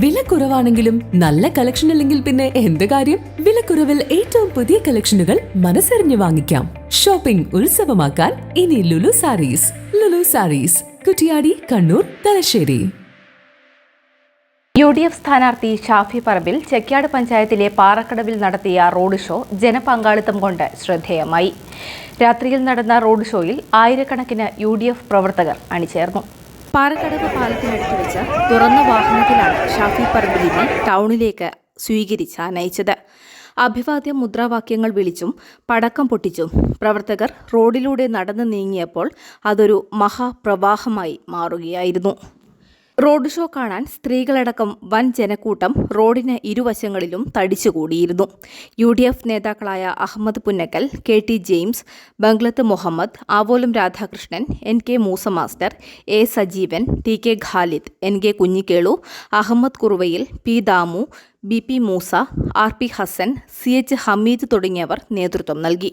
വില കുറവാണെങ്കിലും നല്ല കളക്ഷൻ അല്ലെങ്കിൽ പിന്നെ എന്ത് കാര്യം? വിലക്കുറവിൽ ഏറ്റവും പുതിയ കളക്ഷനുകൾ മനസ്സറിഞ്ഞു വാങ്ങിക്കാം. ഷോപ്പിംഗ് ഉത്സവമാക്കാൻ ഇനി Lulu sarees. Lulu sarees Kuttiady Kannur Thalassery. U D F സ്ഥാനാർത്ഥി ഷാഫി പറമ്പിൽ ചെക്യാട് പഞ്ചായത്തിലെ പാറക്കടവിൽ നടത്തിയ റോഡ് ഷോ ജനപങ്കാളിത്തം കൊണ്ട് ശ്രദ്ധേയമായി. രാത്രിയിൽ നടന്ന റോഡ് ഷോയിൽ ആയിരക്കണക്കിന് യു പ്രവർത്തകർ അണിചേർന്നു. പാറക്കടവ് പാലത്തിനടുത്ത് വെച്ച് തുറന്ന വാഹനത്തിലാണ് ഷാഫി പറമ്പിലിനെ ടൗണിലേക്ക് സ്വീകരിച്ച് നയിച്ചത്. അഭിവാദ്യ മുദ്രാവാക്യങ്ങൾ വിളിച്ചും പടക്കം പൊട്ടിച്ചും പ്രവർത്തകർ റോഡിലൂടെ നടന്നു നീങ്ങിയപ്പോൾ അതൊരു മഹാപ്രവാഹമായി മാറുകയായിരുന്നു. റോഡ് ഷോ കാണാൻ സ്ത്രീകളടക്കം വൻ ജനക്കൂട്ടം റോഡിന് ഇരുവശങ്ങളിലും തടിച്ചുകൂടിയിരുന്നു. യു ഡി എഫ് നേതാക്കളായ Ahammed Punnakkal K T James Banglath Muhammad Avolam Radhakrishnan N K Moosa master A Sajeevan T K Khalid N K Kunhikelu Ahammed Kuruvayil P Damu B P Moosa R P Hasan C H Hameed തുടങ്ങിയവർ നേതൃത്വം നൽകി.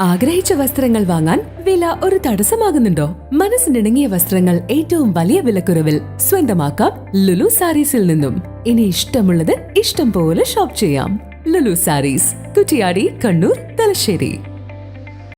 ആഗ്രഹിച്ച വസ്ത്രങ്ങൾ വാങ്ങാൻ വില ഒരു തടസ്സമാകുന്നുണ്ടോ? മനസ്സിനിണങ്ങിയ വസ്ത്രങ്ങൾ ഏറ്റവും വലിയ വിലക്കുറവിൽ സ്വന്തമാക്കാം ലുലു സാരീസിൽ നിന്നും. ഇനി ഇഷ്ടമുള്ളത് ഇഷ്ടം പോലെ ഷോപ്പ് ചെയ്യാം. ലുലു സാരീസ് കുറ്റിയാടി കണ്ണൂർ തലശ്ശേരി.